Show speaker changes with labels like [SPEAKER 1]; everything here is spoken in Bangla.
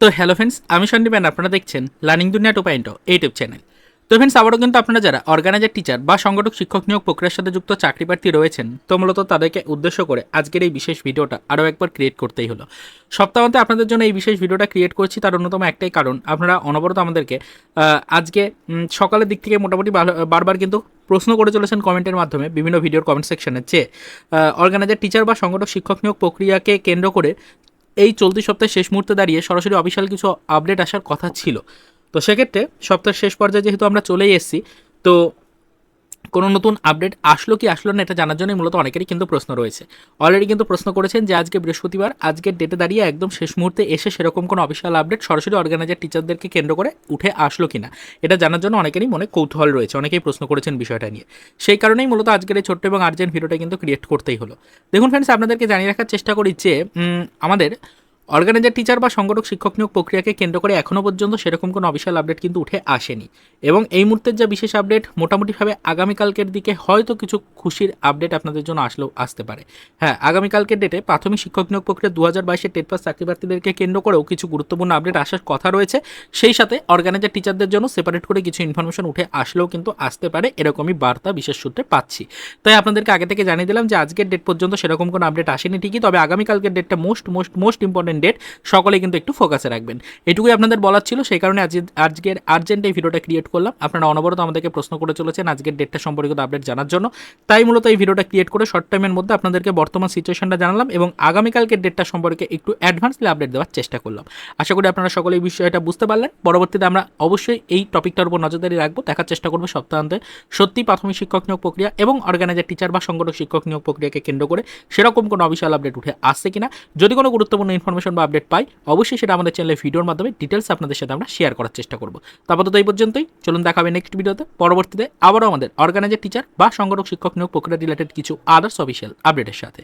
[SPEAKER 1] তো হ্যালো ফ্রেন্ডস আমি সন্দীপ আপনারা দেখছেন learning Duniya to point YouTube channel তো ফ্রেন্ডস আবারও কিন্তু আপনারা যারা অর্গানাইজার টিচার বা সংগঠক, শিক্ষক নিয়োগ প্রক্রিয়ার সাথে যুক্ত চাকরি প্রার্থী রয়েছেন, তো মূলত তাদেরকে উদ্দেশ্য করে আজকের এই বিশেষ ভিডিওটা আরও একবার ক্রিয়েট করতেই হলো। সপ্তাহান্তে আপনাদের জন্য এই বিশেষ ভিডিওটা ক্রিয়েট করছি, তার অন্যতম একটাই কারণ, আপনারা অনবরত আমাদেরকে আজকে সকালের দিক থেকে মোটামুটি বারবার কিন্তু প্রশ্ন করে চলেছেন কমেন্টের মাধ্যমে, বিভিন্ন ভিডিওর কমেন্ট সেকশনে যে অর্গানাইজার টিচার বা সংগঠক, শিক্ষক নিয়োগ প্রক্রিয়াকে কেন্দ্র করে এই চলতি সপ্তাহের শেষ মুহূর্তে দাঁড়িয়ে সরাসরি অফিসিয়াল কিছু আপডেট আসার কথা ছিল। তো সেক্ষেত্রে সপ্তাহের শেষ পর্যায়ে যেহেতু আমরা চলেই এসেছি, তো কোনো নতুন আপডেট আসলো কি আসলো না এটা জানার জন্যই মূলত অনেকেরই কিন্তু প্রশ্ন রয়েছে। অলরেডি কিন্তু প্রশ্ন করেছেন যে আজকে বৃহস্পতিবার, আজকের ডেটে দাঁড়িয়ে একদম শেষ মুহূর্তে এসে সেরকম কোনো অফিসিয়াল আপডেট সরাসরি অর্গানাইজার টিচারদেরকে কেন্দ্র করে উঠে আসলো কি না এটা জানার জন্য অনেকেরই মনে কৌতূহল রয়েছে, অনেকেই প্রশ্ন করেছেন বিষয়টা নিয়ে। সেই কারণেই মূলত আজকের এই ছোট্ট এবং আর্জেন্ট ভিডিওটা কিন্তু ক্রিয়েট করতেই হলো। দেখুন ফ্রেন্ডস আপনাদেরকে জানিয়ে রাখার চেষ্টা করি যে আমাদের অর্গানাইজার, টিচার বা সংগঠক, শিক্ষক নিয়োগ প্রক্রিয়াকে কেন্দ্র করে এখনও পর্যন্ত সেরকম কোনো অফিসিয়াল আপডেট কিন্তু উঠে আসেনি। এবং এই মুহূর্তের যা বিশেষ আপডেট, মোটামুটিভাবে আগামীকালকের দিকে হয়তো কিছু খুশির আপডেট আপনাদের জন্য আসলেও আসতে পারে। হ্যাঁ আগামীকালকের ডেটে প্রাথমিক শিক্ষক নিয়োগ প্রক্রিয়া দু হাজার বাইশের টেট পাস চাকরি প্রার্থীদেরকে কেন্দ্র করেও কিছু গুরুত্বপূর্ণ আপডেট আসার কথা রয়েছে। সেই সাথে অর্গানাইজার, টিচারদের জন্য সেপারেট করে কিছু ইনফরমেশন উঠে আসলেও কিন্তু আসতে পারে, এরকমই বার্তা বিশেষ সূত্রে পাচ্ছি। তাই আপনাদেরকে আগে থেকে জানিয়ে দিলাম যে আজকের ডেট পর্যন্ত সেরকম কোনো আপডেট আসেনি ঠিকই, তবে আগামীকালকের ডেটটা most most most important date সকলে কিন্তু একটু ফোকাসে রাখবেন। এটুকুই আপনাদের বলার ছিল, সেই কারণে আজ আজকের আর্জেন্ট এই ভিডিওটা ক্রিয়েট করলাম। আপনারা অনবরত আমাদেরকে প্রশ্ন করে চলেছেন আজকের ডেটটা সম্পর্কিত আপডেট জানার জন্য। তাই মূলত এই ভিডিওটা ক্রিয়েট করে শর্ট টাইমের মধ্যে আপনাদেরকে বর্তমান সিচুয়েশনটা জানালাম এবং আগামীকালকের ডেটটা সম্পর্কে একটু অ্যাডভান্সলি আপডেট দেওয়ার চেষ্টা করলাম। আশা করি আপনারা সকলে এই বিষয়টা বুঝতে পারলেন। পরবর্তীতে আমরা অবশ্যই এই টপিকটার উপর নজরদারি রাখব। দেখার চেষ্টা করব সপ্তাহান্তে। সত্যি প্রাথমিক শিক্ষক নিয়োগ প্রক্রিয়া এবং অর্গানাইজার টিচার বা সংগঠক শিক্ষক নিয়োগ প্রক্রিয়াকে কেন্দ্র করে সেরকম কোনো অফিসিয়াল আপডেট উঠে আসছে কিনা। যদি কোনো গুরুত্বপূর্ণ ইনফরমেশন বা আপডেট পাই, অবশ্যই সেটা আমাদের চ্যানেলে ভিডিওর মাধ্যমে ডিটেলস আপনাদের সাথে আমরা শেয়ার করার চেষ্টা করব। আপাতত এই পর্যন্তই, চলুন দেখাবে নেক্সট ভিডিওতে পরবর্তীতে আবারও আমাদের অর্গানাইজার টিচার বা সংগঠক, শিক্ষক নিয়োগ প্রক্রিয়া রিলেটেড কিছু আদার্স অফিসিয়াল আপডেটের সাথে।